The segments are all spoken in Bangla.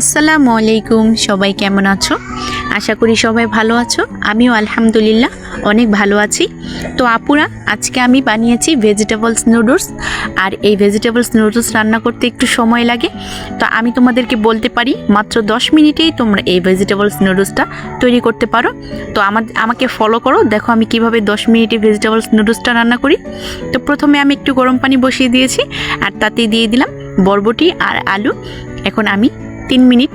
আসসালামু আলাইকুম, সবাই কেমন আছো? আশা করি সবাই ভালো আছো। আমিও আলহামদুলিল্লাহ অনেক ভালো আছি। তো আপুরা, আজকে আমি বানিয়েছি ভেজিটেবলস নুডলস আর এই ভেজিটেবলস নুডলস রান্না করতে একটু সময় লাগে। তো আমি তোমাদেরকে বলতে পারি, মাত্র 10 মিনিটেই তোমরা এই ভেজিটেবলস নুডলসটা তৈরি করতে পারো। তো আমার, আমাকে ফলো করো, দেখো আমি কীভাবে 10 মিনিটে ভেজিটেবলস নুডলসটা রান্না করি। তো প্রথমে আমি একটু গরম পানি বসিয়ে দিয়েছি, আর তাতে দিয়ে দিলাম বরবটি আর আলু। এখন আমি তিন মিনিট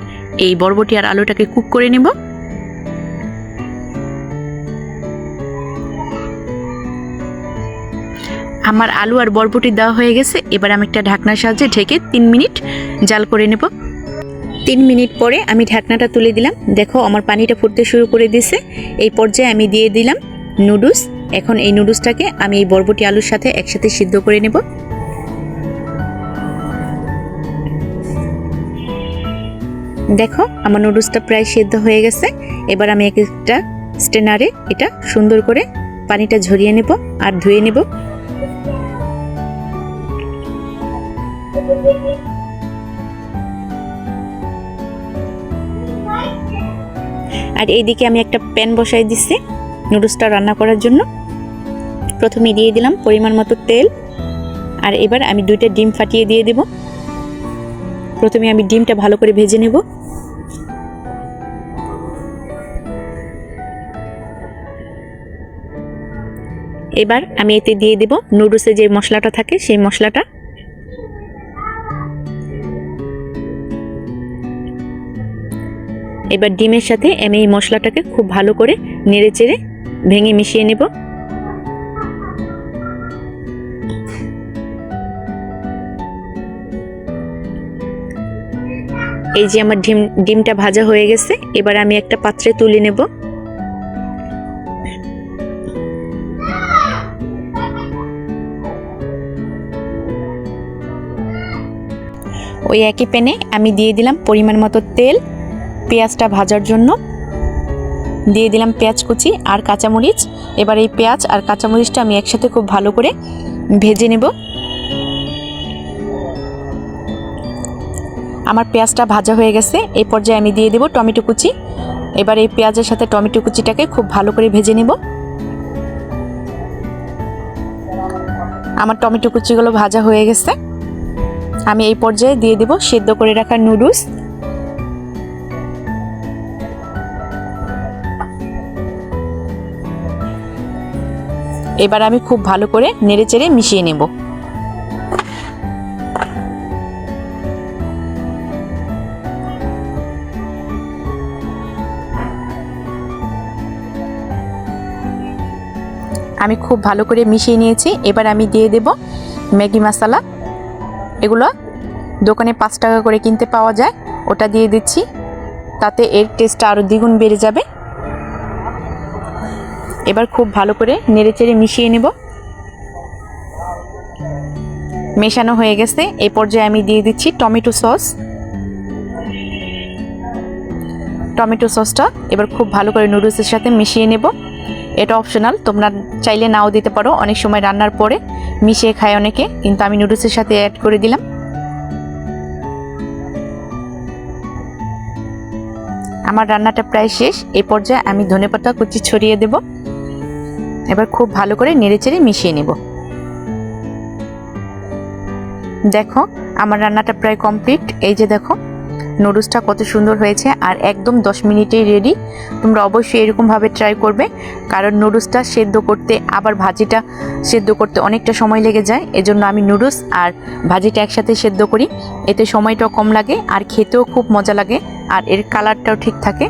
এই বরবটি আর আলুটাকে কুক করে নেব। আমার আলু আর বরবটি দেওয়া হয়ে গেছে, এবার আমি একটা ঢাকনার সাহায্যে ঢেকে তিন মিনিট জাল করে নেব। তিন মিনিট পরে আমি ঢাকনাটা তুলে দিলাম। দেখো, আমার পানিটা ফুটতে শুরু করে দিয়েছে। এই পর্যায়ে আমি দিয়ে দিলাম নুডলস। এখন এই নুডলসটাকে আমি এই বরবটি আলুর সাথে একসাথে সিদ্ধ করে নেব। দেখো, আমার নুডলসটা প্রায় সেদ্ধ হয়ে গেছে। এবার আমি এক একটা স্টেনারে এটা সুন্দর করে পানিটা ঝরিয়ে নেব আর ধুয়ে নেব। আর এইদিকে আমি একটা প্যান বসাই দিচ্ছি নুডলসটা রান্না করার জন্য। প্রথমে দিয়ে দিলাম পরিমাণ মতো তেল। আর এবার আমি দুইটা ডিম ফাটিয়ে দিয়ে দেবো। প্রথমে আমি ডিমটা ভালো করে ভেজে নেব। এবার আমি এতে দিয়ে দেব নুডলসে যে মশলাটা থাকে সেই মশলাটা। এবার ডিমের সাথে আমি এই মশলাটাকে খুব ভালো করে নেড়ে চেড়ে ভেঙে মিশিয়ে নেব। এই যে আমার ডিম, ডিমটা ভাজা হয়ে গেছে, এবার আমি একটা পাত্রে তুলে নেব। ওই একই প্যানে আমি দিয়ে দিলাম পরিমাণ মতো তেল, পেঁয়াজটা ভাজার জন্য। দিয়ে দিলাম পেঁয়াজ কুচি আর কাঁচামরিচ। এবার এই পেঁয়াজ আর কাঁচামরিচটা আমি একসাথে খুব ভালো করে ভেজে নেব। আমার পেঁয়াজটা ভাজা হয়ে গেছে, এই পর্যায়ে আমি দিয়ে দেব টমেটো কুচি। এবার এই পেঁয়াজের সাথে টমেটো কুচিটাকে খুব ভালো করে ভেজে নেব। আমার টমেটো কুচিগুলো ভাজা হয়ে গেছে। আমি এই পর্যায়ে দিয়ে দেব সেদ্ধ করে রাখা নুডলস। এবার আমি খুব ভালো করে নেড়ে চেড়ে মিশিয়ে নেব। আমি খুব ভালো করে মিশিয়ে নিয়েছি। এবার আমি দিয়ে দেব ম্যাগি মশলা। এগুলো দোকানে পাঁচ টাকা করে কিনতে পাওয়া যায়। ওটা দিয়ে দিচ্ছি। তাতে এর টেস্টটা আরও দ্বিগুণ বেড়ে যাবে। এবার খুব ভালো করে নেড়েচেড়ে মিশিয়ে নেব। মেশানো হয়ে গেছে। এই পর্যায়ে আমি দিয়ে দিচ্ছি টমেটো সস। টমেটো সসটা এবার খুব ভালো করে নুডলসের সাথে মিশিয়ে নেব। এটা অপশনাল তোমরা চাইলে নাও দিতে পারো। অনেক সময় রান্নার পরে মিশিয়ে খায় অনেকে, কিন্তু আমি নুডলসের সাথে অ্যাড করে দিলাম। আমার রান্নাটা প্রায় শেষ। এই পর্যায়ে আমি ধনেপাতা কুচি ছড়িয়ে দেব। এবার খুব ভালো করে নেড়েচেড়ে মিশিয়ে নেব। দেখো, আমার রান্নাটা প্রায় কমপ্লিট এই যে দেখো নুডলসটা কত সুন্দর হয়েছে আর একদম 10 মিনিটেই রেডি তোমরা অবশ্যই এরকমভাবে ট্রাই করবে, কারণ নুডলসটা সেদ্ধ করতে, আবার ভাজিটা সেদ্ধ করতে অনেকটা সময় লেগে যায়। এজন্য আমি নুডলস আর ভাজিটা একসাথে সেদ্ধ করি। এতে সময়টাও কম লাগে, আর খেতেও খুব মজা লাগে, আর এর কালারটাও ঠিক থাকে।